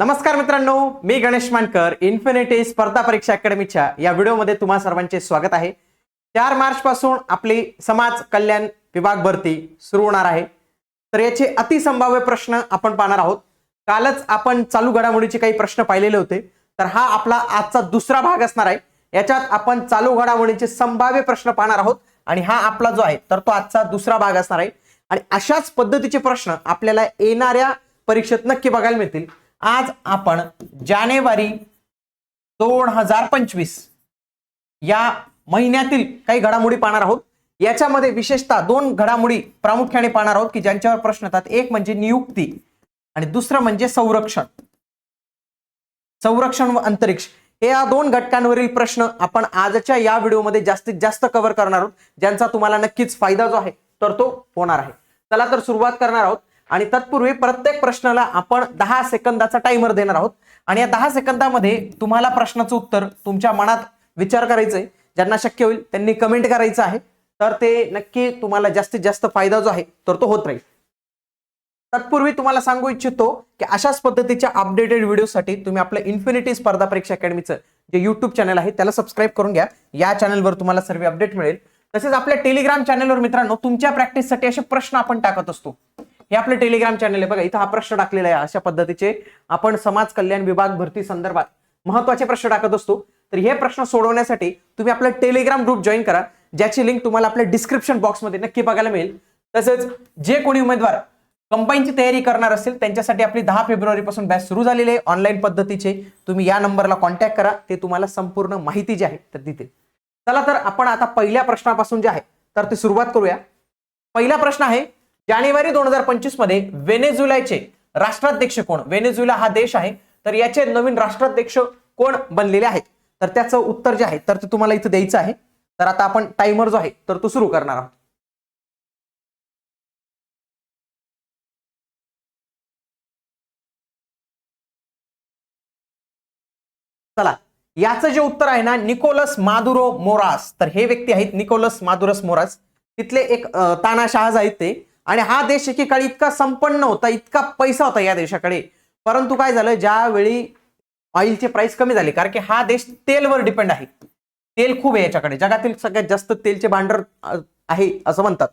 नमस्कार मित्रांनो मी गणेश मानकर इन्फिनिटी स्पर्धा परीक्षा अकॅडमीच्या या व्हिडिओमध्ये तुम्हा सर्वांचे स्वागत आहे. चार मार्च पासून आपली समाज कल्याण विभाग भरती सुरू होणार आहे. तर याचे अतिसंभाव्य प्रश्न आपण पाहणार आहोत. कालच आपण चालू घडामोडीचे काही प्रश्न पाहिलेले होते. तर हा आपला आजचा दुसरा भाग असणार आहे. याच्यात आपण चालू घडामोडींचे संभाव्य प्रश्न पाहणार आहोत आणि हा आपला जो आहे तर तो आजचा दुसरा भाग असणार आहे. आणि अशाच पद्धतीचे प्रश्न आपल्याला येणाऱ्या परीक्षेत नक्की बघायला मिळतील. आज आपण जानेवारी दोन हजार पंचवीस या महिन्यातील काही घडामोडी पाहणार आहोत. याच्यामध्ये विशेषतः दोन घडामोडी प्रामुख्याने पाहणार आहोत की ज्यांच्यावर प्रश्न येतात. एक म्हणजे नियुक्ती आणि दुसरं म्हणजे संरक्षण. संरक्षण व अंतरिक्ष. हे या दोन घटकांवरील प्रश्न आपण आजच्या या व्हिडिओमध्ये जास्तीत जास्त कव्हर करणार आहोत. ज्यांचा तुम्हाला नक्कीच फायदा जो आहे तर तो होणार आहे. चला तर सुरुवात करणार आहोत. आणि तत्पूर्वी प्रत्येक प्रश्नाला आपण दहा सेकंदाचा टाइमर देणार आहोत. आणि या दहा सेकंदामध्ये तुम्हाला प्रश्नाचं उत्तर तुमच्या मनात विचार करायचंय. ज्यांना शक्य होईल त्यांनी कमेंट करायचं आहे. तर ते नक्की तुम्हाला जास्तीत जास्त फायदा जो आहे तर तो होत राहील. तत्पूर्वी तुम्हाला सांगू इच्छितो की अशाच पद्धतीच्या अपडेटेड व्हिडिओसाठी तुम्ही आपलं इन्फिनिटी स्पर्धा परीक्षा अकॅडमीचं जे युट्यूब चॅनल आहे त्याला सबस्क्राईब करून घ्या. या चॅनलवर तुम्हाला सर्व अपडेट मिळेल. तसेच आपल्या टेलिग्राम चॅनलवर मित्रांनो तुमच्या प्रॅक्टिससाठी असे प्रश्न आपण टाकत असतो. हे आपलं टेलिग्राम चॅनल आहे बघा इथं हा प्रश्न टाकलेला आहे अशा पद्धतीचे. आपण समाज कल्याण विभाग भरती संदर्भात महत्त्वाचे प्रश्न टाकत असतो. तर हे प्रश्न सोडवण्यासाठी तुम्ही आपला टेलिग्राम ग्रुप जॉईन करा. ज्याची लिंक तुम्हाला आपल्या डिस्क्रिप्शन बॉक्समध्ये नक्की बघायला मिळेल. तसेच जे कोणी उमेदवार कंबाईनची तयारी करणार असेल त्यांच्यासाठी आपली दहा फेब्रुवारी पासून बॅच सुरू झालेली आहे ऑनलाईन पद्धतीचे. तुम्ही या नंबरला कॉन्टॅक्ट करा. ते तुम्हाला संपूर्ण माहिती जी आहे तर देतील. चला तर आपण आता पहिल्या प्रश्नापासून जे आहे तर ते सुरुवात करूया. पहिला प्रश्न आहे जानेवारी दोन हजार पंचवीसमध्ये वेनेझुलाचे राष्ट्राध्यक्ष कोण? वेनेझुला हा देश आहे. तर याचे नवीन राष्ट्राध्यक्ष कोण बनलेले आहेत? तर त्याचं उत्तर जे आहे तर ते तुम्हाला इथं द्यायचं आहे. तर आता आपण टाइमर जो आहे तर तो सुरू करणार आहोत. चला याचं जे उत्तर आहे ना निकोलस मादुरो मोरास. तर हे व्यक्ती आहेत निकोलस मादुरस मोरास. तिथले एक तानाशाहज आहेत ते. आणि हा देश एकेकाळी इतका संपन्न होता इतका पैसा होता या देशाकडे. परंतु काय झालं ज्यावेळी ऑइलचे प्राइस कमी झाले कारण की हा देश तेलवर डिपेंड आहे. तेल खूप आहे याच्याकडे. जगातील सगळ्यात जास्त तेलचे भांडर आहे असं म्हणतात.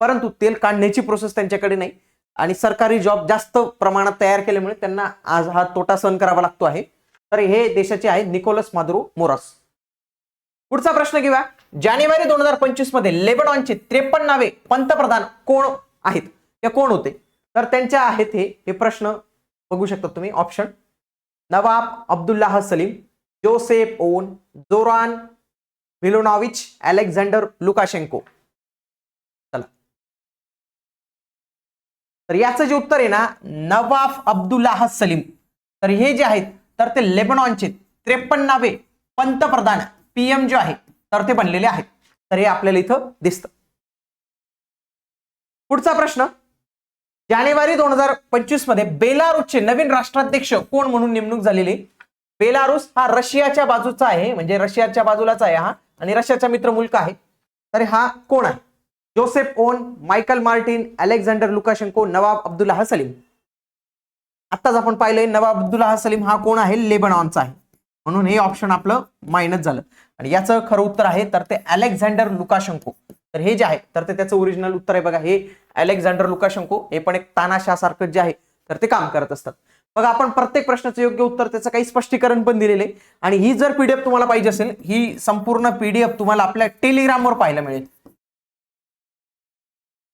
परंतु तेल काढण्याची प्रोसेस त्यांच्याकडे नाही. आणि सरकारी जॉब जास्त प्रमाणात तयार केल्यामुळे त्यांना आज हा तोटा सहन करावा लागतो आहे. तर हे देशाचे आहेत निकोलस मादुरो मोरस. पुढचा प्रश्न घेऊया. जानेवारी दोन हजार पंचवीसमध्ये लेबनॉनचे त्रेपन्नावे पंतप्रधान कोण आहेत. ते कोण होते? तर त्यांच्या आहेत हे हे प्रश्न बघू शकता तुम्ही. Option Nawab Abdullah Salim Joseph Owen Zoran Milanovic Alexander Lukashenko. चला. तर याचं जे उत्तर आहे ना नवाब अब्दुल्लाह सलीम. तर हे जे आहेत तर ते लेबनॉनचे त्रेपन्नावे पंतप्रधान पीएम जे आहे तर ते बनलेले आहेत. तर हे आपल्याला इथं दिसतं. पुढचा प्रश्न. जानेवारी दोन हजार पंचवीसमध्ये बेलारूसचे नवीन राष्ट्राध्यक्ष कोण म्हणून नेमणूक झालेली? बेलारूस हा रशियाच्या बाजूचा आहे म्हणजे रशियाच्या बाजूलाच आहे हा आणि रशियाचा मित्र मुलगा आहे. तर हा कोण आहे? Joseph Owen Michael Martin Alexander Lukashenko Nawab Abdullah Salim. आत्ताच आपण पाहिलंय नवाब अब्दुल्लाह सलीम हा कोण आहे? लेबनॉनचा आहे. म्हणून हे ऑप्शन आपलं मायनस झालं. आणि याचं खरं उत्तर आहे तर ते अलेक्झांडर लुकाशंको. तर हे जे आहे तर ते त्याचं ओरिजिनल उत्तर आहे बघा. हे अलेक्झांडर लुकाशंको हे पण एक तानाशाह सारखं जे आहे तर ते काम करत असतात. बघा आपण प्रत्येक प्रश्नाचं योग्य उत्तर त्याचं काही स्पष्टीकरण पण दिलेलं आहे. आणि ही जर पीडीएफ तुम्हाला पाहिजे असेल ही संपूर्ण पीडीएफ तुम्हाला आपल्या टेलिग्रामवर पाहायला मिळेल.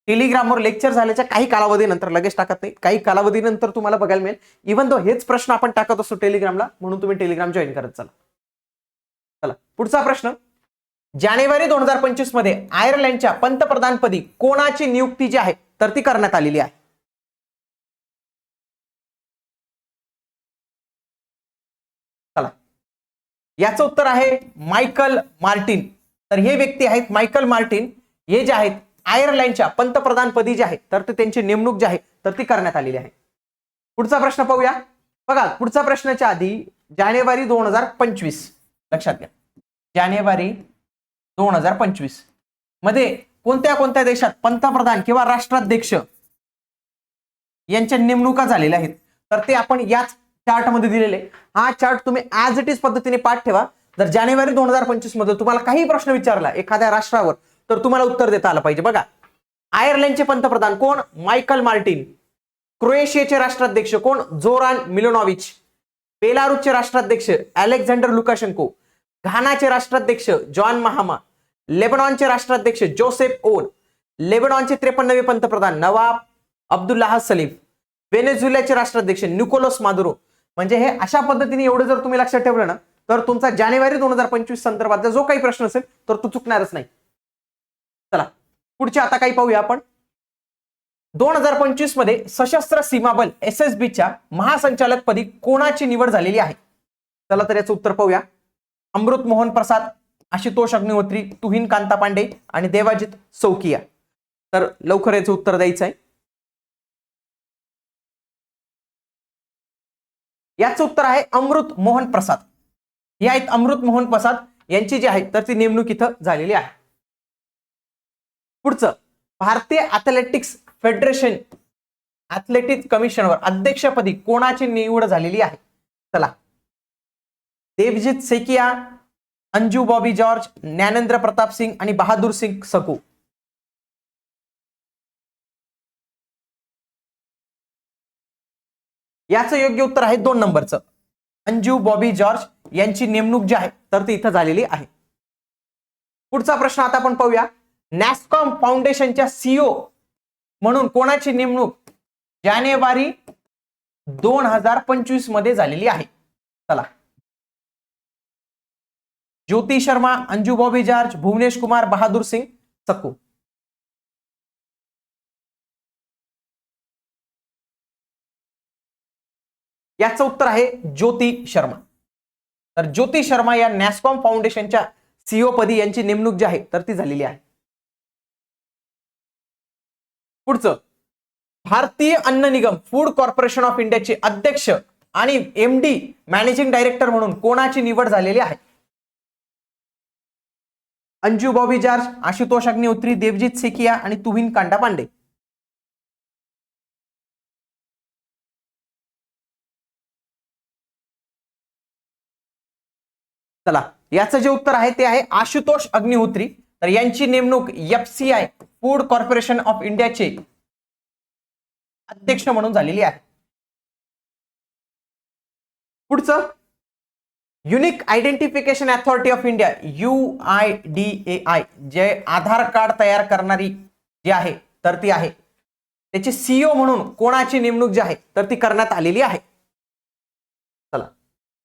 टेलिग्रामवर लेक्चर झाल्याच्या काही कालावधीनंतर लगेच टाकत नाही काही कालावधीनंतर तुम्हाला बघायला मिळेल. इव्हन दो हेच प्रश्न आपण टाकत असतो टेलिग्रामला म्हणून तुम्ही टेलिग्राम जॉईन करत चला. चला पुढचा प्रश्न. जानेवारी दोन हजार पंचवीसमध्ये आयर्लंडच्या पंतप्रधानपदी कोणाची नियुक्ती जी आहे तर ती करण्यात आलेली आहे. चला. याचं उत्तर आहे मायकल मार्टिन. तर हे व्यक्ती आहेत मायकल मार्टिन. हे जे आहेत आयर्लंडच्या पंतप्रधानपदी जे आहे तर ते त्यांची नेमणूक जी आहे तर ती करण्यात आलेली आहे. पुढचा प्रश्न पाहूया. बघा पुढचा प्रश्नाच्या आधी जानेवारी दोन हजार पंचवीस. लक्षात घ्या. जानेवारी दोन हजार पंचवीस. मध्ये कोणत्या कोणत्या देशात पंतप्रधान किंवा राष्ट्राध्यक्ष यांच्या नेमणुका झालेल्या आहेत? तर ते आपण याच चार्टमध्ये दिलेले. हा चार्ट तुम्ही ऍज इट इज पद्धतीने पाठ ठेवा. जर जानेवारी दोन हजार पंचवीसमध्ये तुम्हाला काही प्रश्न विचारला एखाद्या राष्ट्रावर तर तुम्हाला उत्तर देता आलं पाहिजे. बघा आयर्लंडचे पंतप्रधान कोण? Michael Martin. क्रोएशियाचे राष्ट्राध्यक्ष कोण? जोरान मिलोनॉविच. बेलारूसचे राष्ट्राध्यक्ष अलेक्झांडर लुकाशेंको. घानाचे राष्ट्राध्यक्ष जॉन महामा. लेबनॉनचे राष्ट्राध्यक्ष जोसेफ ओन लेबनॉनचे त्रेपन्नवे पंतप्रधान नवाब अब्दुल्लाह सलीम व्हेनेझुएलाचे राष्ट्राध्यक्ष निकोलस मादुरो. म्हणजे हे अशा पद्धतीने एवढं जर तुम्ही लक्षात ठेवलं ना तर तुमचा जानेवारी दोन हजार पंचवीस संदर्भातला जो काही प्रश्न असेल तर तो चुकणारच नाही. चला पुढचे आता काही पाहूया आपण. दोन हजार पंचवीसमध्ये सशस्त्र सीमा बल एस एस बीच्या महासंचालकपदी कोणाची निवड झालेली आहे? चला तर याचं उत्तर पाहूया. अमृत मोहन प्रसाद आशुतोष अग्निहोत्री तुहिन कांता पांडे आणि देवाजित सौकिया. तर लवकर याचं उत्तर द्यायचं आहे. याचं उत्तर आहे अमृत मोहन प्रसाद. हे आहेत अमृत मोहन प्रसाद यांची जी आहे तर ती नेमणूक इथं झालेली आहे. पुढचं भारतीय अथलेटिक्स फेडरेशन अथलेटिक्स कमिशनवर अध्यक्षपदी कोणाची निवड झालेली आहे? चला. देवजित सेकिया अंजू बॉबी जॉर्ज ज्ञानेंद्र प्रताप सिंग आणि बहादूर सिंग सकू. याचं योग्य उत्तर आहे दोन नंबरचं. अंजू बॉबी जॉर्ज यांची नेमणूक जी आहे तर ती इथं झालेली आहे. पुढचा प्रश्न आता आपण पाहूया. नॅस्कॉम फाउंडेशनच्या सीओ म्हणून कोणाची नेमणूक जानेवारी दोन हजार पंचवीसमध्ये झालेली आहे? चला. ज्योती शर्मा अंजू बॉबी जॉर्ज भुवनेश कुमार बहादूर सिंग सक्कू याचं उत्तर आहे ज्योती शर्मा. तर ज्योती शर्मा या नॅस्कॉम फाउंडेशनच्या सीओ पदी यांची नेमणूक जी आहे तर ती झालेली आहे. पुढचं भारतीय अन्न निगम फूड कॉर्पोरेशन ऑफ इंडियाचे अध्यक्ष आणि एमडी मॅनेजिंग डायरेक्टर म्हणून कोणाची निवड झालेली आहे? अंजू बॉबी जॉर्ज आशुतोष अग्निहोत्री देवजीत सेकिया आणि तुहिन कांडा पांडे. चला याचं जे उत्तर आहे ते आहे आशुतोष अग्निहोत्री. तर यांची नेमणूक एफसीआय फूड कॉर्पोरेशन ऑफ इंडियाचे अध्यक्ष म्हणून झालेली आहे. पुढचं? Unique identification authority of India U I D A I जे आधार कार्ड तयार करणारी जी आहे तर ती आहे. त्याची सीईओ म्हणून कोणाची नेमणूक जी आहे तर ती करण्यात आलेली आहे. चला.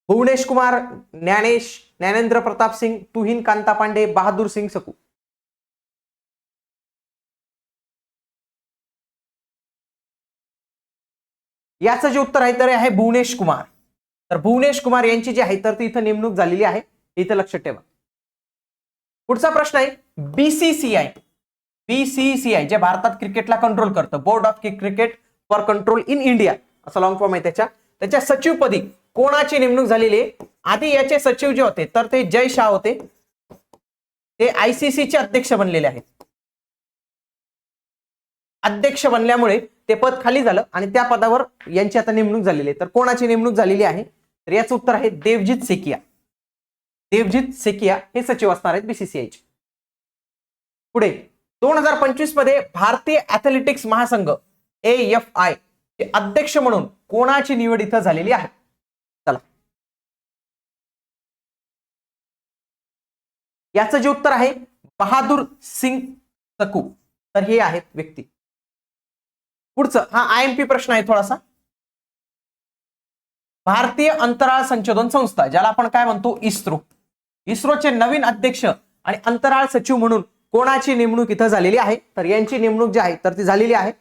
भुवनेश कुमार ज्ञानेश ज्ञानेंद्र प्रताप सिंग तुहिन कांता पांडे बहादूर सिंग सकू. याचं जे उत्तर आहे तर आहे भुवनेश कुमार. तर भुवनेश कुमार यांची जी आहे तर ती इथं नेमणूक झालेली आहे. इथं लक्षात ठेवा. पुढचा प्रश्न आहे बीसीसीआय बीसीसीआय जे भारतात क्रिकेटला कंट्रोल करतं board of cricket for control in India असं लॉंग फॉर्म आहे त्याच्या. त्याच्या सचिवपदी कोणाची नेमणूक झालेली आहे? आधी याचे सचिव जे होते तर ते जय शाह होते. ते आयसीसीचे अध्यक्ष बनलेले आहेत. अध्यक्ष बनल्यामुळे ते पद खाली झालं आणि त्या पदावर यांची आता नेमणूक झालेली आहे. तर कोणाची नेमणूक झालेली आहे? तर याचं उत्तर आहे देवजित सेकिया. देवजित सेकिया हे सचिव असणार आहेत बीसीसीआयचे पुढे दोन हजार पंचवीसमध्ये भारतीय ऍथलेटिक्स महासंघ ए एफ आय चे अध्यक्ष म्हणून कोणाची निवड इथं झालेली आहे? चला. याचं जे उत्तर आहे बहादूर सिंग सकू. तर हे आहेत व्यक्ती. पुढचं हा आय एम पी प्रश्न आहे थोडासा. भारतीय अंतराळ संशोधन संस्था ज्याला आपण काय म्हणतो? इस्रो. इस्रोचे नवीन अध्यक्ष आणि अंतराळ सचिव म्हणून कोणाची नेमणूक इथं झालेली आहे? तर यांची नेमणूक जी आहे तर ती झालेली आहे.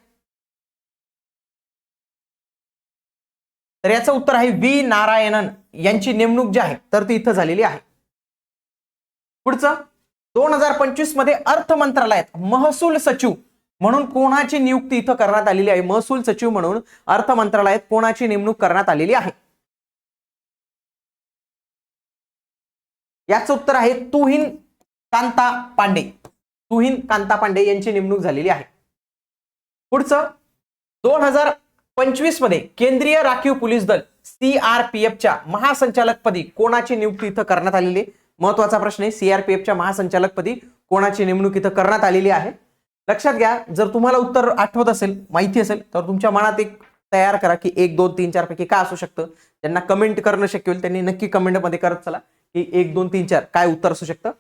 तर याचं उत्तर आहे व्ही. नारायणन यांची नेमणूक जी आहे तर ती इथं झालेली आहे. पुढचं दोन हजार पंचवीसमध्ये अर्थ मंत्रालयात महसूल सचिव म्हणून कोणाची नियुक्ती इथं करण्यात आलेली आहे? महसूल सचिव म्हणून अर्थ मंत्रालयात कोणाची नेमणूक करण्यात आलेली आहे? याचं उत्तर आहे तुहिन कांता पांडे. तुहिन कांता पांडे यांची नेमणूक झालेली आहे. पुढचं दोन हजार पंचवीसमध्ये केंद्रीय राखीव पोलीस दल सीआरपीएफच्या महासंचालकपदी कोणाची नियुक्ती इथं करण्यात आलेली आहे? महत्त्वाचा प्रश्न आहे सीआरपीएफच्या महासंचालकपदी कोणाची नेमणूक इथं करण्यात आलेली आहे? लक्षात घ्या जर तुम्हाला उत्तर आठवत असेल माहिती असेल तर तुमच्या मनात एक तयार करा की एक दोन तीन चार पैकी काय असू शकतं? ज्यांना कमेंट करणं शक्य होईल त्यांनी नक्की कमेंटमध्ये करत चला. हे एक दोन तीन चार काय उत्तर असू शकतं?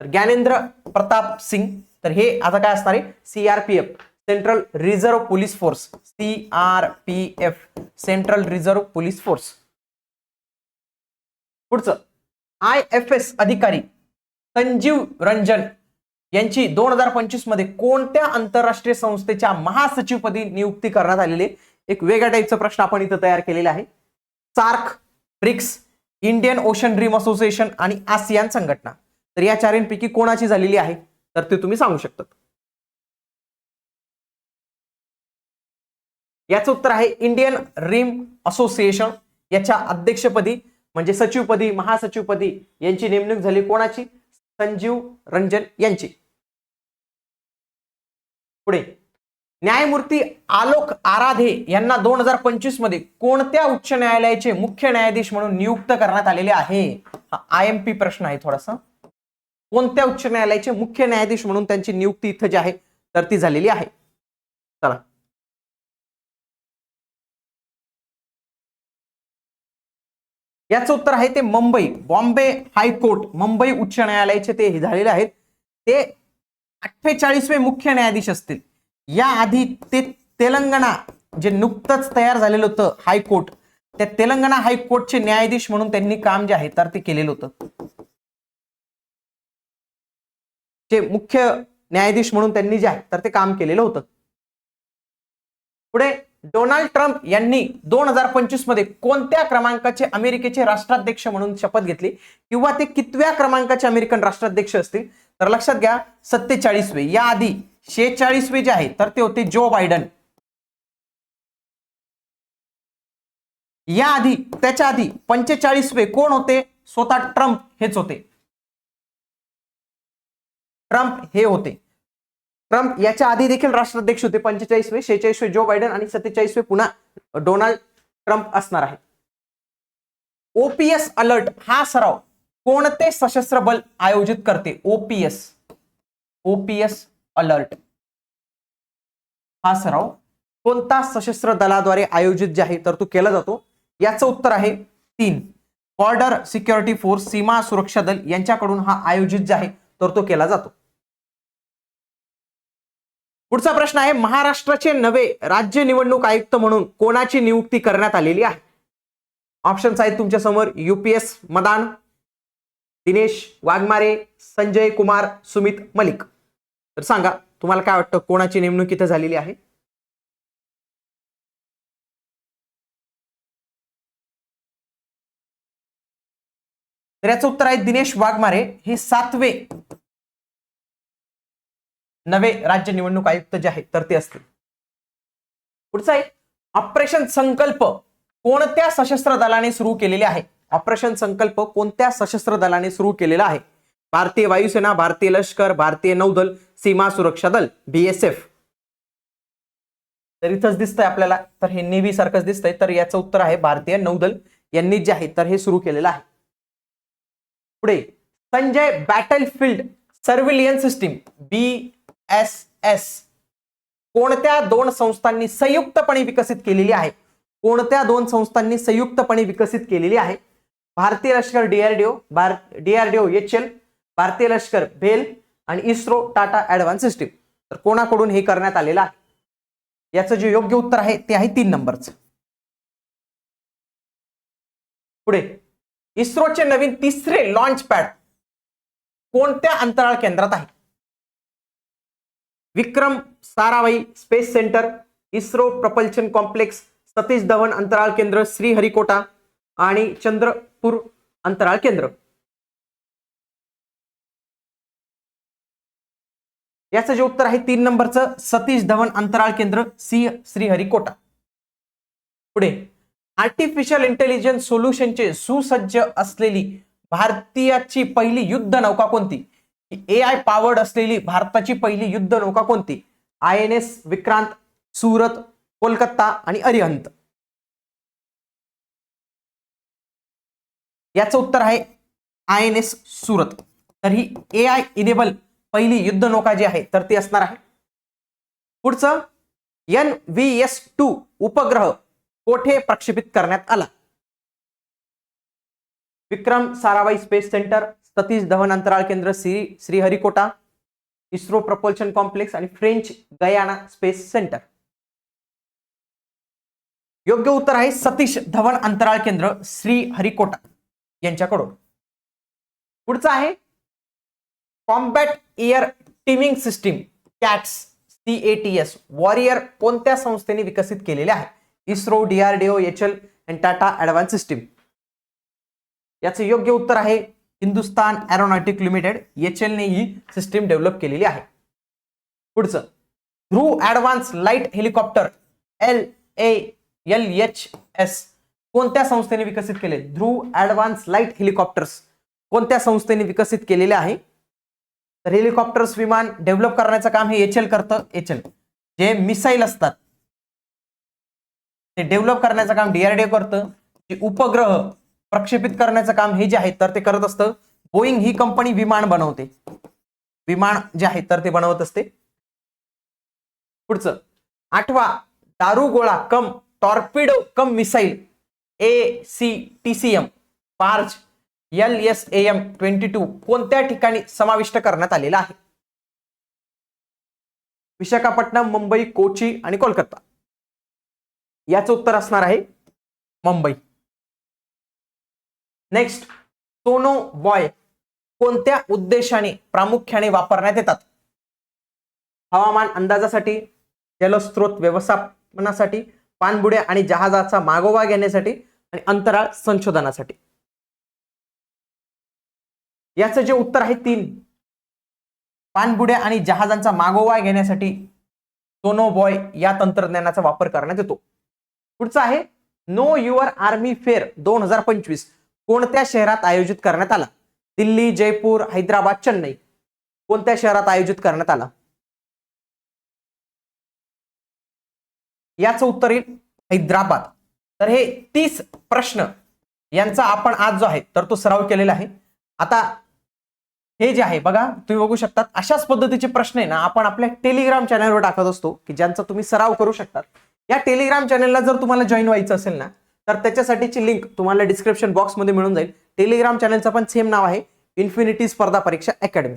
तर ज्ञानेंद्र प्रताप सिंग तर हे आता काय असणार आहे? CRPF central reserve police force CRPF central reserve police force पुढचं आय एफ एस अधिकारी संजीव रंजन यांची दोन हजार पंचवीसमध्ये कोणत्या आंतरराष्ट्रीय संस्थेच्या महासचिवपदी नियुक्ती करण्यात आलेली एक वेगळ्या टाईपचा प्रश्न आपण इथं तयार केलेला आहे. SAARC BRICS Indian ocean dream association आणि आसियान संघटना. तर या चारींपैकी कोणाची झालेली आहे? तर ते तुम्ही सांगू शकतात. याचं उत्तर आहे इंडियन रिम असोसिएशन. याच्या अध्यक्षपदी म्हणजे सचिवपदी महासचिवपदी यांची नेमणूक झाली कोणाची? संजीव रंजन यांची. पुढे. न्यायमूर्ती आलोक आराधे यांना दोन हजार पंचवीसमध्ये कोणत्या उच्च न्यायालयाचे मुख्य न्यायाधीश म्हणून नियुक्त करण्यात आलेले आहे? हा आय एम पी प्रश्न आहे थोडासा. कोणत्या उच्च न्यायालयाचे मुख्य न्यायाधीश म्हणून त्यांची नियुक्ती इथं जी आहे तर ती झालेली आहे. चला. याचं उत्तर आहे ते मुंबई बॉम्बे हायकोर्ट मुंबई उच्च न्यायालयाचे ते झालेले आहेत. ते अठ्ठेचाळीसवे मुख्य न्यायाधीश असतील. या आधी ते तेलंगणा जे नुकतंच तयार झालेलं होतं हायकोर्ट त्या तेलंगणा हायकोर्टचे न्यायाधीश म्हणून त्यांनी काम जे आहे तर ते केलेलं होतं. जे मुख्य न्यायाधीश म्हणून त्यांनी जे आहे तर ते काम केलेलं होतं. पुढे डोनाल्ड ट्रम्प यांनी दोन हजार पंचवीसमध्ये कोणत्या क्रमांकाचे अमेरिकेचे राष्ट्राध्यक्ष म्हणून शपथ घेतली? किंवा ते कितव्या क्रमांकाचे अमेरिकन राष्ट्राध्यक्ष असतील? तर लक्षात घ्या सत्तेचाळीसवे. या आधी शेहेचाळीसवे जे आहे तर ते होते जो बायडन. या आधी त्याच्या आधी पंचेचाळीसवे कोण होते? स्वतः ट्रम्प हेच होते. ट्रम्प हे होते. ट्रम्प याच्या आधी देखील राष्ट्राध्यक्ष होते. पंचेचाळीसवे शेहेचाळीसवे जो बायडन आणि सत्तेचाळीसवे पुन्हा डोनाल्ड ट्रम्प असणार आहे ओपीएस अलर्ट हा सराव कोणते सशस्त्र बल आयोजित करते? ओपीएस. OPS alert. हा सराव. कोणता सशस्त्र दलाद्वारे आयोजित जे आहे तर तो केला जातो. याचं उत्तर आहे तीन. बॉर्डर सिक्युरिटी फोर्स सीमा सुरक्षा दल यांच्याकडून हा आयोजित जे आहे तर तो केला जातो. पुढचा प्रश्न आहे महाराष्ट्राचे नवे राज्य निवडणूक आयुक्त म्हणून कोणाची नियुक्ती करण्यात आलेली आहे? ऑप्शन्स आहेत तुमच्यासमोर युपीएस मदान दिनेश वाघमारे संजय कुमार सुमित मलिक. तर सांगा तुम्हाला काय वाटतं कोणाची नेमणूक इथं झालेली आहे? तर याचं उत्तर आहे दिनेश वाघमारे. हे सातवे नवे राज्य निवडणूक आयुक्त जे आहेत तर ते असतील. पुढचं आहे ऑपरेशन संकल्प कोणत्या सशस्त्र दलाने सुरू केलेले आहे? ऑपरेशन संकल्प कोणत्या सशस्त्र दलाने सुरू केलेला आहे? भारतीय वायुसेना भारतीय लष्कर भारतीय नौदल सीमा सुरक्षा दल बीएसएफ तर इथंच दिसतंय आपल्याला. तर हे नेव्ही सारखंच दिसतंय. तर याचं उत्तर आहे भारतीय नौदल. यांनी जे आहे तर हे सुरू केलेलं आहे. पुढे Sanjay battlefield surveillance system B S S कोणत्या दोन संस्थांनी संयुक्तपणे विकसित केलेली आहे? कोणत्या दोन संस्थांनी संयुक्तपणे विकसित केलेली आहे? भारतीय लष्कर डीआरडीओ डीआरडीओ एच एल भारतीय लष्कर भेल आणि इस्रो टाटा ऍडव्हान्स सिस्टीम. तर कोणाकडून हे करण्यात आलेलं आहे? याचं जे योग्य उत्तर आहे ते आहे तीन नंबरचं. पुढे. इस्रोचे नवीन तिसरे लॉन्च पॅड कोणत्या अंतराळ केंद्रात आहे? Vikram Sarabhai space centre ISRO propulsion complex Satish Dhawan अंतराळ केंद्र श्रीहरिकोटा आणि चंद्रपूर अंतराळ केंद्र. याचं जे उत्तर आहे तीन नंबरचं सतीश धवन अंतराळ केंद्र सी श्रीहरिकोटा. पुढे आर्टिफिशियल इंटेलिजन्स सोल्युशनचे सुसज्ज असलेली भारतीयाची पहिली युद्ध नौका कोणती? ए आय पावर्ड असलेली भारताची पहिली युद्ध नौका कोणती? I N S Vikrant Surat Kolkata आणि अरिहंत. याचं उत्तर आहे आय एन एस सुरत. तर ही ए आय इनेबल पहिली युद्ध नौका जी आहे तर ती असणार आहे. पुढचं एन व्ही एस टू उपग्रह कोठे प्रक्षेपित करण्यात आला? विक्रम साराभाई स्पेस सेंटर सतीश धवन अंतराळ केंद्र Shri Sriharikota ISRO propulsion complex आणि फ्रेंच गयाना स्पेस सेंटर. योग्य उत्तर आहे सतीश धवन अंतराळ केंद्र श्रीहरिकोटा यांच्याकडून. पुढचं आहे combat air teaming system CATS C A T S warrior कोणत्या संस्थेने विकसित केलेले आहे? ISRO DRDO H L and Tata advance system याचं योग्य उत्तर आहे हिंदुस्तान एरोनॉटिक लिमिटेड एच ही सिस्टीम डेव्हलप केलेली आहे. पुढचं Dhruv advance light helicopter L A L H S कोणत्या संस्थेने विकसित केले? ध्रुव ऍडव्हान्स लाइट हेलिकॉप्टर्स कोणत्या संस्थेने विकसित केलेले आहे? तर हेलिकॉप्टर्स विमान डेव्हलप करण्याचं काम हे एच एल करतं एच एल. जे मिसाईल असतात ते डेव्हलप करण्याचं काम डीआरडीओ करतं जे उपग्रह प्रक्षेपित करण्याचं काम हे जे आहे तर ते करत असतं. बोईंग ही कंपनी विमान बनवते. विमान जे आहे तर ते बनवत असते. पुढचं आठवा दारुगोळा cum torpedo cum missile A C T C M barge L S M twenty two कोणत्या ठिकाणी समाविष्ट करण्यात आलेला आहे? विशाखापट्टणम मुंबई कोची आणि कोलकाता. याचं उत्तर असणार आहे मुंबई. नेक्स्ट सोनो बॉय कोणत्या उद्देशाने प्रामुख्याने वापरण्यात येतात? हवामान अंदाजासाठी जलस्रोत व्यवस्थापनासाठी पाणबुड्या आणि जहाजाचा मागोवा घेण्यासाठी आणि अंतराळ संशोधनासाठी. याचं जे उत्तर आहे तीन. पाणबुड्या आणि जहाजांचा मागोवा घेण्यासाठी सोनो बॉय या तंत्रज्ञानाचा वापर करण्यात येतो. पुढचं आहे नो युअर आर्मी फेअर दोन हजार पंचवीस कोणत्या शहरात आयोजित करण्यात आला? दिल्ली जयपूर हैदराबाद चेन्नई. कोणत्या शहरात आयोजित करण्यात आला? याचं उत्तर येईल हैदराबाद. तर हे तीस प्रश्न यांचा आपण आज जो आहे तर तो सराव केलेला आहे. आता हे जे आहे बघा तुम्ही बघू शकतात अशाच पद्धतीचे प्रश्न आहे ना आपण आपल्या टेलिग्राम चॅनलवर टाकत असतो की ज्यांचा तुम्ही सराव करू शकतात. या टेलिग्राम चॅनलला जर तुम्हाला जॉईन व्हायचं असेल ना तर त्याच्यासाठीची लिंक तुम्हाला डिस्क्रिप्शन बॉक्समध्ये मिळून जाईल. टेलिग्राम चॅनलचं पण सेम नाव आहे इन्फिनिटी स्पर्धा परीक्षा अकॅडमी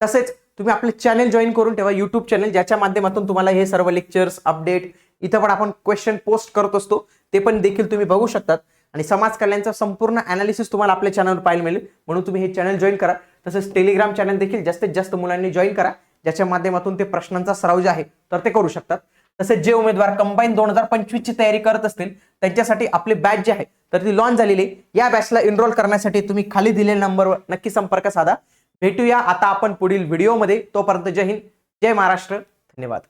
तसेच तुम्ही आपले चॅनल जॉईन करून ठेवा युट्यूब चॅनल ज्याच्या माध्यमातून तुम्हाला हे सर्व लेक्चर्स अपडेट इथं पण आपण क्वेश्चन पोस्ट करत असतो ते पण देखील तुम्ही बघू शकतात. आणि समाज कल्याणचं संपूर्ण अनालिसिस तुम्हाला आपल्या चॅनलवर पाहायला मिळेल. म्हणून तुम्ही हे चॅनल जॉईन करा. तसेच टेलिग्राम चॅनल देखील जास्तीत जास्त मुलांनी जॉईन करा. ज्याच्या माध्यमातून ते प्रश्नांचा सराव जे आहे तर ते करू शकतात. तसेच जे उमेदवार कंबाईन दोन हजार पंचवीसची तयारी करत असतील त्यांच्यासाठी आपली बॅच जी आहे तर ती लॉन्च झालेली आहे. या बॅचला एनरोल करण्यासाठी तुम्ही खाली दिलेल्या नंबरवर नक्की संपर्क साधा. भेटूया आता आपण पुढील व्हिडिओमध्ये तोपर्यंत जय हिंद जय महाराष्ट्र. धन्यवाद.